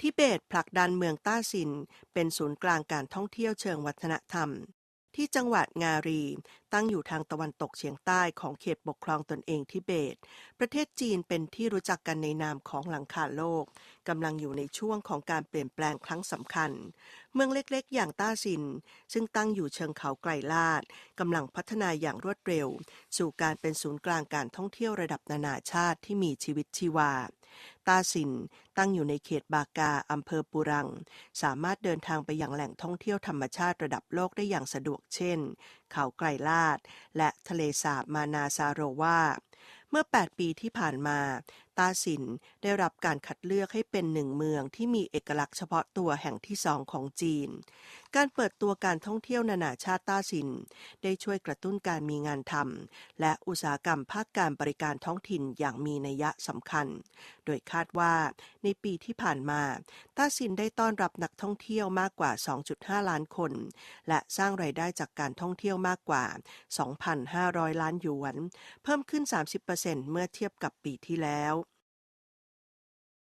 ทิเบตผลักดันเมืองต้าซิน เป็นศูนย์กลางการท่องเที่ยวเชิงวัฒนธรรม ที่จังหวัดงารี ตั้งอยู่ทางตะวันตกเฉียงใต้ของเขตปกครองตนเองทิเบต ประเทศจีนเป็นที่รู้จักกันในนามของหลังคาโลกกำลังอยู่ในช่วงของการเปลี่ยนแปลงครั้งสำคัญ เมืองเล็กๆ อย่างต้าซิน ซึ่งตั้งอยู่เชิงเขาไกลลาดกำลังพัฒนาอย่างรวดเร็ว สู่การเป็นศูนย์กลางการท่องเที่ยวระดับนานาชาติที่มีชีวิตชีวาตาสินตั้งอยู่ในเขตบากาอำเภอปุรัง สามารถเดินทางไปยังแหล่งท่องเที่ยวธรรมชาติระดับโลกได้อย่างสะดวกเช่น เขาไกลลาดและทะเลสาบมานาซาโรวา เมื่อ 8 ปีที่ผ่านมา ตาสินได้รับการคัดเลือกให้เป็นหนึ่งเมืองที่มีเอกลักษณ์เฉพาะตัวแห่งที่สองของจีน การเปิดตัวการท่องเที่ยวนานาชาติตาสิน ได้ช่วยกระตุ้นการมีงานทำและอุตสาหกรรมภาคการบริการท้องถิ่นอย่างมีนัยสำคัญ โดยคาดว่าในปีที่ผ่านมาตาสินได้ต้อนรับนักท่องเที่ยวมากกว่า 2.5 ล้านคน และสร้างไรายได้จากการท่องเที่ยวมากกว่า 2,500 ล้านหยวน เพิ่มขึ้น 30%เมื่อเทียบกับปีที่แล้ว